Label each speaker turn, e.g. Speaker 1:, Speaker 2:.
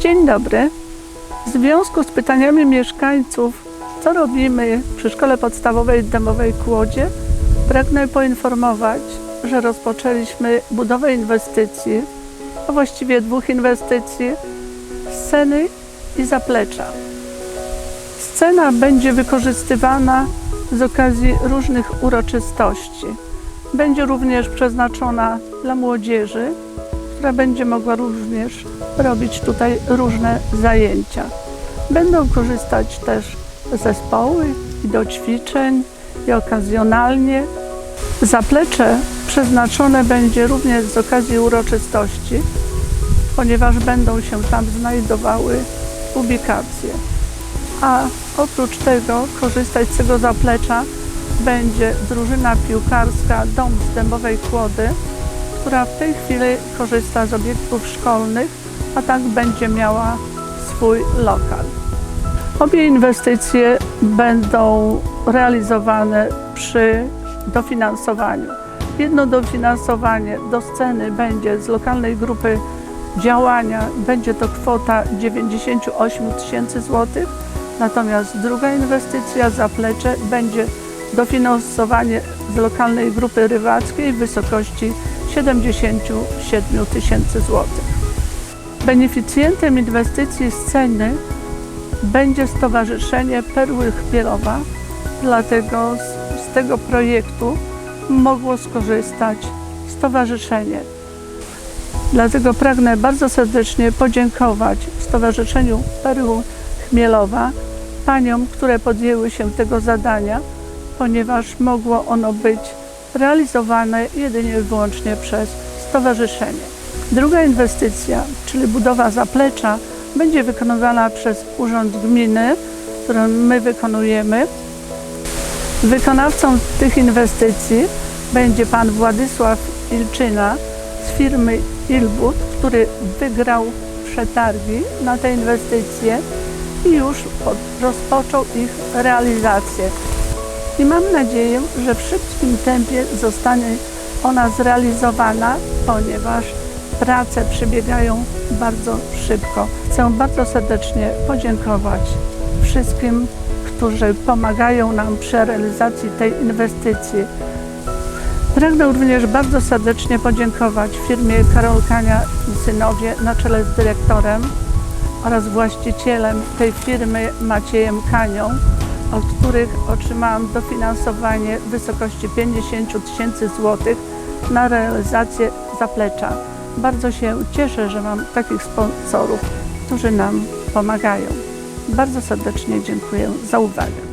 Speaker 1: Dzień dobry. W związku z pytaniami mieszkańców, co robimy przy Szkole Podstawowej Dębowej Kłodzie, pragnę poinformować, że rozpoczęliśmy budowę inwestycji, a właściwie dwóch inwestycji, sceny i zaplecza. Scena będzie wykorzystywana z okazji różnych uroczystości. Będzie również przeznaczona dla młodzieży, która będzie mogła również robić tutaj różne zajęcia. Będą korzystać też zespoły i do ćwiczeń i okazjonalnie. Zaplecze przeznaczone będzie również z okazji uroczystości, ponieważ będą się tam znajdowały ubikacje. A oprócz tego korzystać z tego zaplecza będzie drużyna piłkarska Dom Dębowej Kłody, która w tej chwili korzysta z obiektów szkolnych, a tak będzie miała swój lokal. Obie inwestycje będą realizowane przy dofinansowaniu. Jedno dofinansowanie do sceny będzie z lokalnej grupy działania, będzie to kwota 98 tysięcy złotych, natomiast druga inwestycja, zaplecze, będzie dofinansowanie z lokalnej grupy rywackiej w wysokości 77 tysięcy złotych. Beneficjentem inwestycji sceny będzie Stowarzyszenie Perły Chmielowa, dlatego z, z tego projektu mogło skorzystać stowarzyszenie. Dlatego pragnę bardzo serdecznie podziękować Stowarzyszeniu Perły Chmielowa, paniom, które podjęły się tego zadania, ponieważ mogło ono być realizowane jedynie i wyłącznie przez stowarzyszenie. Druga inwestycja, czyli budowa zaplecza, będzie wykonywana przez Urząd Gminy, którą my wykonujemy. Wykonawcą tych inwestycji będzie pan Władysław Ilczyna z firmy Ilbut, który wygrał przetargi na te inwestycje i już rozpoczął ich realizację. I mam nadzieję, że w szybkim tempie zostanie ona zrealizowana, ponieważ prace przebiegają bardzo szybko. Chcę bardzo serdecznie podziękować wszystkim, którzy pomagają nam przy realizacji tej inwestycji. Pragnę również bardzo serdecznie podziękować firmie Karol Kania i Synowie na czele z dyrektorem oraz właścicielem tej firmy Maciejem Kanią, od których otrzymałam dofinansowanie w wysokości 50 tysięcy złotych na realizację zaplecza. Bardzo się cieszę, że mam takich sponsorów, którzy nam pomagają. Bardzo serdecznie dziękuję za uwagę.